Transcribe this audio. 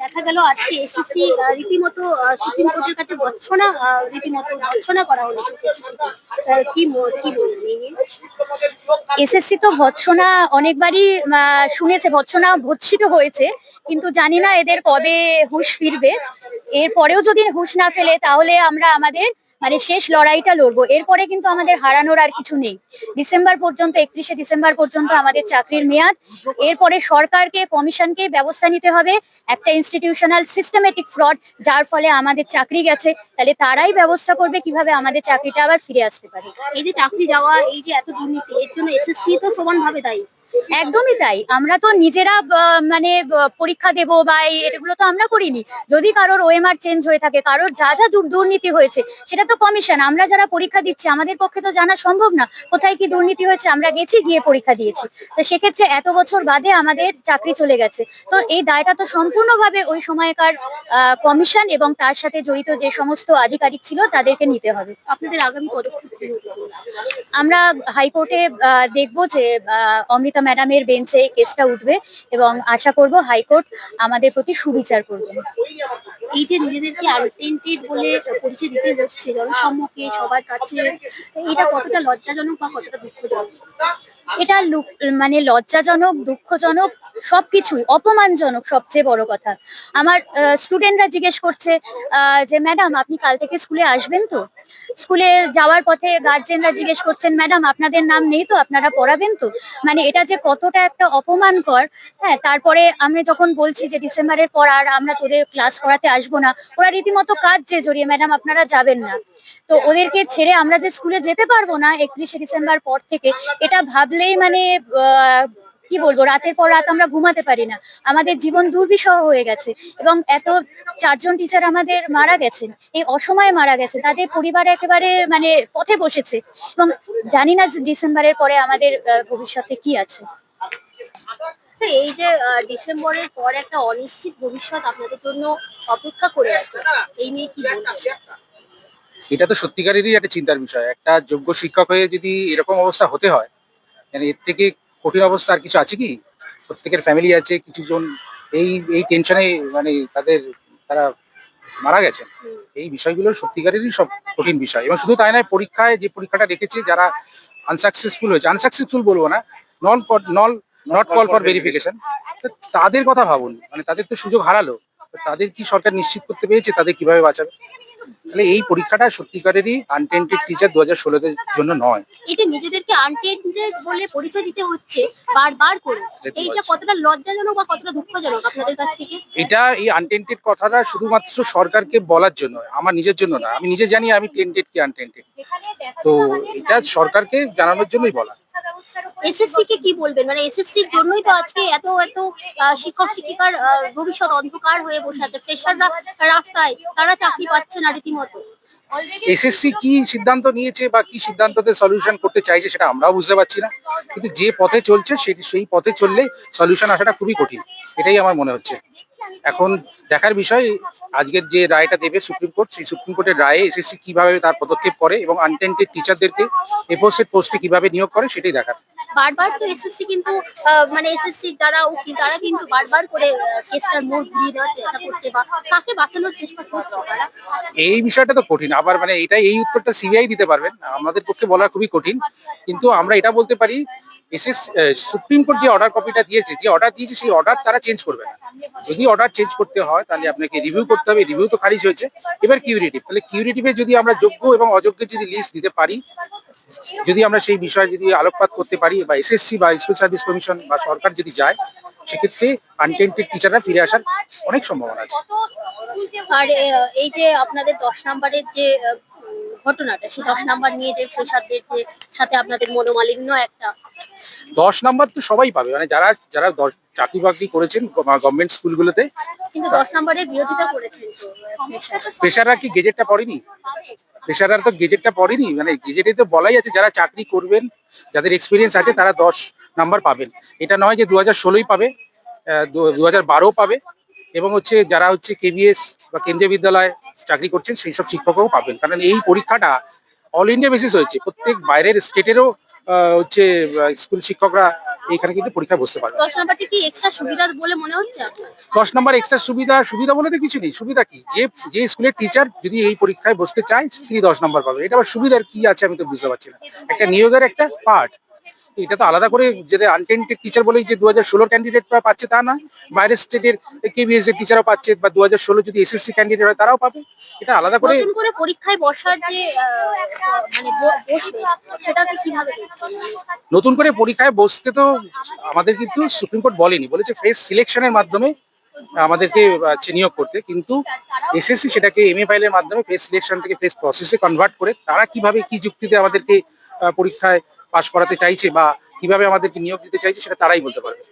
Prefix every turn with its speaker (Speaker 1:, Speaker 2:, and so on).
Speaker 1: দেখা গেল আজকে এসএসসি রীতিমতো সুপ্রিম কোর্টের কাছে বর্ষনা রীতিমতো বর্ষনা করা হলো কে। কি
Speaker 2: এসএসসি তো ভৎসনা অনেকবারই শুনেছে ভৎসনা ভৎসিত হয়েছে, কিন্তু জানি না এদের কবে হুঁশ ফিরবে এরপরেও যদি হুঁশ না ফেলে, তাহলে আমরা আমাদের মানে শেষ লড়াইটা লড়বো। এরপরে কিন্তু আমাদের হারানোর আর কিছু নেই। ডিসেম্বর পর্যন্ত, একত্রিশে ডিসেম্বর পর্যন্ত আমাদের চাকরির মেয়াদ। এরপরে সরকারকে, কমিশনকে ব্যবস্থা নিতে হবে। একটা ইনস্টিটিউশনাল সিস্টেমেটিক ফ্রড যার ফলে আমাদের চাকরি গেছে। তাহলে তারাই ব্যবস্থা করবে কীভাবে আমাদের চাকরিটা আবার ফিরে আসতে পারে।
Speaker 1: এই যে চাকরি যাওয়া, এই যে এত দুর্নীতি, এর জন্য এসএসসি তো সমানভাবে দায়ী।
Speaker 2: একদমই তাই। আমরা তো নিজেরা মানে পরীক্ষা দেব বা এগুলো তো আমরা করিনি। যদি কারোর ওএমআর চেঞ্জ হয়ে থাকে কারোর যা যা দুর্নীতি হয়েছে সেটা তো কমিশন আমরা যারা পরীক্ষা দিচ্ছি আমাদের পক্ষে তো জানা সম্ভব না কোথায় কি দুর্নীতি হয়েছে আমরা গেছি গিয়ে পরীক্ষা দিয়েছি। তো সেক্ষেত্রে এত বছর বাদে আমাদের চাকরি চলে গেছে। তো এই দায়টা তো সম্পূর্ণভাবে ওই সময়কার কমিশন এবং তার সাথে জড়িত যে সমস্ত আধিকারিক ছিল তাদেরকে নিতে হবে।
Speaker 1: আপনাদের আগামী পদক্ষেপ?
Speaker 2: আমরা হাইকোর্টে দেখব যে আহ, অমৃতা ম্যাডামের বেঞ্চে এই কেসটা উঠবে এবং আশা করব হাইকোর্ট আমাদের প্রতি সুবিচার করবে।
Speaker 1: এই যে নিজেদেরকে আনটেন্টেড বলে পরিচয় দিতে হচ্ছে, জনসম্মুখে, সবার কাছে, এটা কতটা লজ্জাজনক বা কতটা দুঃখজনক?
Speaker 2: এটা মানে লজ্জাজনক, দুঃখজনক সবকিছুই, অপমানজনক সবচেয়ে বড় কথা। আমার স্টুডেন্টরা জিজ্ঞেস করছে যে ম্যাডাম আপনি কাল থেকে স্কুলে আসবেন তো? স্কুলে যাওয়ার পথে গার্জেনরা জিজ্ঞেস করছেন ম্যাডাম আপনাদের নাম নেই তো? আপনারা পড়াবেন তো? মানে এটা যে কতটা একটা অপমানকর হ্যাঁ তারপরে আমি যখন বলছি যে, ডিসেম্বরের পর আর আমরা তোদের ক্লাস করাতে আসব না। ওরা রীতিমতো কাজ যে জড়িয়ে ম্যাডাম আপনারা যাবেন না। তো ওদেরকে ছেড়ে আমরা যে স্কুলে যেতে পারব না একত্রিশে ডিসেম্বর পর থেকে, এটা ভাবলেই মানে কি বলব রাতের পর রাত আমরা ঘুমাতে পারি না। আমাদের জীবন দুর্বিষহ হয়ে গেছে এবং এত চারজন টিচার আমাদের মারা গেছেন এই অসময়ে মারা গেছে তাদের পরিবার একেবারে মানে পথে বসেছে এবং জানি না যে ডিসেম্বরের পরে আমাদের আহ, ভবিষ্যতে কি আছে।
Speaker 1: তো এই যে আহ, ডিসেম্বরের পর একটা অনিশ্চিত ভবিষ্যৎ আপনাদের জন্য অপেক্ষা করে আছে এই নিয়ে কি বলবেন?
Speaker 3: এটা তো সত্যিকারেরই একটা চিন্তার বিষয়। একটা যোগ্য শিক্ষক হয়ে যদি এরকম অবস্থা হতে হয় মানে এর থেকে কঠিন অবস্থা আর কিছু আছে কি? প্রত্যেকের ফ্যামিলি আছে কিছু জন এই এই টেনশনে মানে তাদের, তারা মারা গেছেন। এই বিষয়গুলো সত্যিকারেরই সব কঠিন বিষয়। এবং শুধু তাই নয়, পরীক্ষায় যে পরীক্ষাটা রেখেছে যারা আনসাকসেসফুল হয়েছে আনসাকসেসফুল বলব না নন নল নট কল ফর ভেরিফিকেশন তাদের কথা ভাবুন। মানে তাদের তো সুযোগ হারালো তাদের কি সরকার নিশ্চিত করতে পেরেছে? তাদের কীভাবে বাঁচাবে? তাহলে এই পরীক্ষাটা সত্যিকারেরই আনটেন্টেড টিচার দু হাজার ষোলোদের জন্য নয়।
Speaker 1: এই যে নিজেদেরকে আনটেন্টেড বলে পরিচয় দিতে হচ্ছে বারবার করে। এইটা কতটা লজ্জাজনক বা কতটা দুঃখজনক আপনাদের কাছ থেকে?
Speaker 3: এটা এই আনটেন্টেড কথাটা শুধুমাত্র সরকারকে বলার জন্য আমার নিজের জন্য না আমি নিজে জানি আমি টেন্টেড কি আনটেন্টেড তো এটা সরকারকে জানানোর জন্যই বলা।
Speaker 1: এসএসসি কে কি বলবেন? মানে এসএসসির জন্যই তো আজকে এত এত আহ, শিক্ষক শিক্ষিকার আহ, ভবিষ্যৎ অন্ধকার হয়ে বসে আছে। ফ্রেশাররা রাস্তায় তারা চাকরি পাচ্ছে না রীতিমতো।
Speaker 3: এসএসসি কি সিদ্ধান্ত নিয়েছে বা কি সিদ্ধান্ততে সলিউশন করতে চাইছে সেটা আমরাও বুঝতে পারছি না। কিন্তু যে পথে চলছে সেই- সেই পথে চললে সলিউশন আসাটা খুবই কঠিন। এটাই আমার মনে হচ্ছে। এখন দেখার বিষয় আজকের যে রায়টা দেবে সুপ্রিম কোর্ট সেই সুপ্রিম কোর্টের রায়ে এসএসসি কীভাবে তার পদক্ষেপ করে এবং আনটেন্টেড টিচারদেরকে এপোস্টেড পোস্টে কীভাবে নিয়োগ করে সেটাই দেখার।
Speaker 1: বারবার তো এসএসসি কিন্তু মানে এসএসসি যারা উকিল তারা কিন্তু বারবার করে কেসটার মোড় ঘুরিয়ে দেওয়ার চেষ্টা করছে বা কাকে বাঁচানোর চেষ্টা করছে তারা।
Speaker 3: এই বিষয়টা তো কঠিন। আবার মানে এটা এই উত্তরটা সিবিআই দিতে পারবেন। আমাদের পক্ষে বলা খুবই কঠিন। কিন্তু আমরা এটা বলতে পারি এসএস সুপ্রিম কোর্ট যে অর্ডার কপিটা দিয়েছে, যে অর্ডার দিয়েছে, সেই অর্ডার তারা চেঞ্জ করবে না। যদি অর্ডার চেঞ্জ করতে হয়, তাহলে আপনাকে রিভিউ করতে হবে। রিভিউ তো খারিজ হয়েছে। এবার কিউরিটিভ তাহলে কিউরিটিভে যদি আমরা যোগ্য এবং অযোগ্যের যদি লিস্ট দিতে পারি, যদি আমরা সেই বিষয়ে যদি আলোকপাত করতে পারি, বা এসএসসি বা স্কুল সার্ভিস কমিশন বা সরকার যদি যায়, সেক্ষেত্রে আনটেন্টেড টিচাররা ফিরে আসার অনেক সম্ভাবনা আছে।
Speaker 1: আর এই যে আপনাদের দশ নাম্বারের যে ঘটনাটা, সেই দশ নাম্বার নিয়ে যে ফ্রেশারদের যে সাথে আপনাদের মনোমালিন্য একটা
Speaker 3: দশ নাম্বার তো সবাই পাবে। মানে যারা যারা দশ চাকরি বাকরি করেছেন গভর্নমেন্ট স্কুলগুলোতে
Speaker 1: কিন্তু দশ নাম্বারের বিরোধিতা করেছেন তো
Speaker 3: কি গেজেটটা পড়েনি? ফ্রেশাররা তো গেজেটটা পড়েনি। মানে গেজেটে তো বলাই আছে যারা চাকরি করবেন যাদের এক্সপিরিয়েন্স আছে তারা দশ নাম্বার পাবেন। এটা নয় যে দু হাজার ষোলোই পাবে দু হাজার বারো পাবে এবং হচ্ছে যারা হচ্ছে কেবিএস বা কেন্দ্রীয় বিদ্যালয়ে চাকরি করছেন সেই সব শিক্ষকও পাবেন। কারণ এই পরীক্ষাটা অল ইন্ডিয়া বেসিস হয়েছে। প্রত্যেক বাইরের স্টেটেরও হচ্ছে স্কুল শিক্ষকরা এখানে কিন্তু পরীক্ষায় বসতে পারবে।
Speaker 1: দশ নাম্বারটি কি এক্সট্রা সুবিধা বলে মনে হচ্ছে
Speaker 3: দশ নম্বর এক্সট্রা সুবিধা সুবিধা বলে তো কিছু নেই। সুবিধা কি? যে যে স্কুলের টিচার যদি এই পরীক্ষায় বসতে চায় তিনি দশ নম্বর পাবে। এটা আবার সুবিধার কি আছে আমি তো বুঝতে পারছি না। একটা নিয়োগের একটা পার্ট এটা তো আলাদা করে যেটা আনটেন্টেড টিচার বলেই যে দু হাজার ষোলোর ক্যান্ডিডেটরা পাচ্ছে তা না বাইরের স্টেটের কেবিএস এর টিচারও পাচ্ছে বা দু হাজার ষোলো যদি এসএসসি ক্যান্ডিডেট হয় তারাও পাবে। এটা আলাদা করে
Speaker 1: পরীক্ষায় বসার যে মানে
Speaker 3: নতুন করে পরীক্ষায় বসতে তো আমাদের কিন্তু সুপ্রিম কোর্ট বলেনি, বলেছে ফ্রেশ সিলেকশনের মাধ্যমে আমাদেরকে নিয়োগ করতে। কিন্তু এসএসসি সেটাকে এমএ ফাইলের মাধ্যমে ফেস সিলেকশন থেকে ফেস প্রসেসে কনভার্ট করে তারা কীভাবে কি যুক্তিতে আমাদেরকে পরীক্ষায় পাশ করাতে চাইছে বা কীভাবে আমাদেরকে নিয়োগ দিতে চাইছে সেটা তারাই বলতে পারবে।